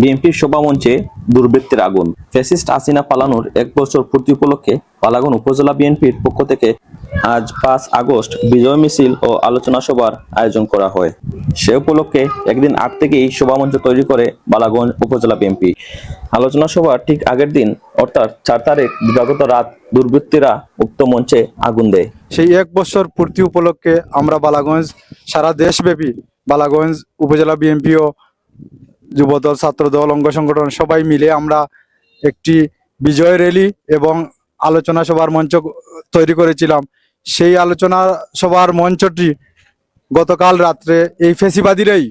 বিএনপির সভামঞ্চে দুর্বৃত্তের আগুন। ফ্যাসিস্ট আসিনা পালানোর এক বছর পূর্তি উপলক্ষে পালাগন উপজেলা বিএনপির পক্ষ থেকে আজ পাঁচ আগস্ট বিজয় মিছিল ও আলোচনা সভার আয়োজন করা হয়। সে উপলক্ষে একদিন আগ থেকেই সভামঞ্চ তৈরি করে বালাগঞ্জ উপজেলা বিএনপি। আলোচনা সভার ঠিক আগের দিন, অর্থাৎ চার তারিখ দিবাগত রাত, দুর্বৃত্তীরা উক্ত মঞ্চে আগুন দেয়। সেই এক বছর পূর্তি উপলক্ষে আমরা বালাগঞ্জ সারা দেশব্যাপী বালাগঞ্জ উপজেলা বিএনপিও যুবদল, ছাত্রদল, অঙ্গ সংগঠন সবাই মিলে আমরা একটি বিজয় র্যালি এবং আলোচনা সভার মঞ্চ তৈরি করেছিলাম। সেই আলোচনা সভার মঞ্চটি গতকাল রাত্রে এই ফেসিবাদীরাই,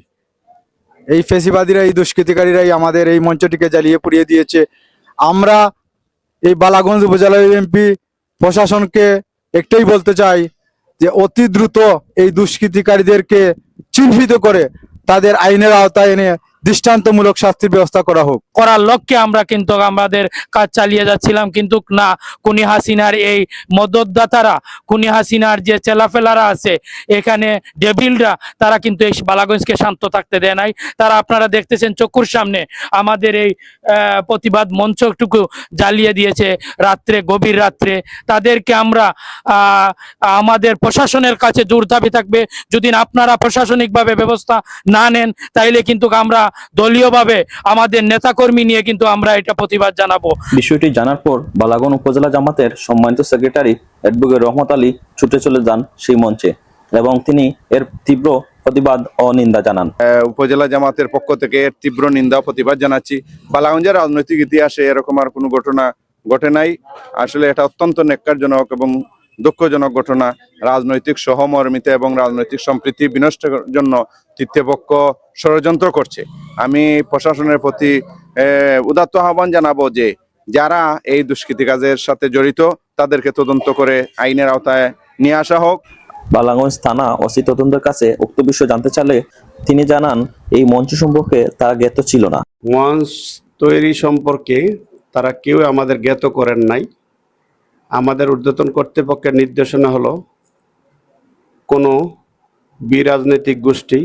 এই ফেসিবাদীরা এই দুষ্কৃতিকারীরাই আমাদের এই মঞ্চটিকে জ্বালিয়ে পুড়িয়ে দিয়েছে। আমরা এই বালাগঞ্জ উপজেলা এমপি প্রশাসনকে একটাই বলতে চাই যে, অতি দ্রুত এই দুষ্কৃতিকারীদেরকে চিহ্নিত করে তাদের আইনের আওতায় এনে দৃষ্টান্তমূলক শাস্তির ব্যবস্থা করা হোক। করার লক্ষ্যে আমরা কিন্তু আমাদের কাজ চালিয়ে যাচ্ছিলাম, কিন্তু না কুনি হাসিনার এই মদতদাতারা কুনি হাসিনার যে চেলাফেলারা আছে, এখানে ডেভিলরা, তারা কিন্তু এই বালাগঞ্জকে শান্ত থাকতে দেয় নাই। তারা আপনারা দেখতেছেন চক্ষুর সামনে, আমাদের এই প্রতিবাদ মঞ্চটুকু জ্বালিয়ে দিয়েছে রাত্রে, গভীর রাত্রে। তাদেরকে আমরা আমাদের প্রশাসনের কাছে জোর দাবি থাকবে। যদি আপনারা প্রশাসনিকভাবে ব্যবস্থা না নেন, তাইলে কিন্তু আমরা দলীয়ভাবে আমাদের নেতাকর্মী নিয়ে কিন্তু আমরা এটা প্রতিবাদ জানাব। বিষয়টি জানার পর বালাগন উপজেলা জামাতের সম্মানিত সেক্রেটারি অ্যাডভোকেট রহমত আলী ছুটে চলে যান সেই মঞ্চে এবং তিনি এর তীব্র প্রতিবাদ ও নিন্দা জানান। উপজেলা জামাতের পক্ষ থেকে এর তীব্র নিন্দা ও প্রতিবাদ জানাচ্ছি। বালাগঞ্জের রাজনৈতিক ইতিহাসে এরকম আর কোনো ঘটনা ঘটে নাই। আসলে এটা অত্যন্ত নেককারজনক এবং দুঃখজনক ঘটনা। রাজনৈতিক সহমর্মিতা এবং রাজনৈতিক সম্প্রীতি বিনষ্টের জন্য তৃতীয় পক্ষ ষড়যন্ত্র করছে। আমি প্রশাসনের প্রতি উদাত্ত আহ্বান জানাব যে যারা এই দুষ্কৃতি কাজের সাথে জড়িত তাদেরকে তদন্ত করে আইনের আওতায় নিয়ে আসা হোক। বালাগঞ্জ থানা ওসি তদন্তের কাছে উক্ত বিষয় জানতে চাইলে তিনি জানান এই মঞ্চ সম্পর্কে তারা জ্ঞাত ছিল না। মঞ্চ তৈরি সম্পর্কে তারা কেউ আমাদের জ্ঞাত করেন নাই। আমাদের ঊর্ধ্বতন কর্তৃপক্ষের নির্দেশনা হলো কোনো বিরাজনৈতিক গোষ্ঠী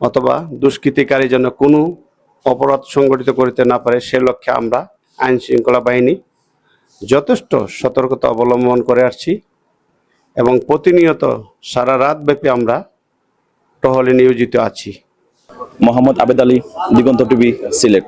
অথবা দুষ্কৃতিকারী যেন কোনো অপরাধ সংগঠিত করিতে না পারে, সে লক্ষ্যে আমরা আইন শৃঙ্খলা বাহিনী যথেষ্ট সতর্কতা অবলম্বন করে আসছি এবং প্রতিনিয়ত সারা রাত ব্যাপী আমরা টহলে নিয়োজিত আছি। মোহাম্মদ আবেদ আলী, দিগন্ত টিভি, সিলেট।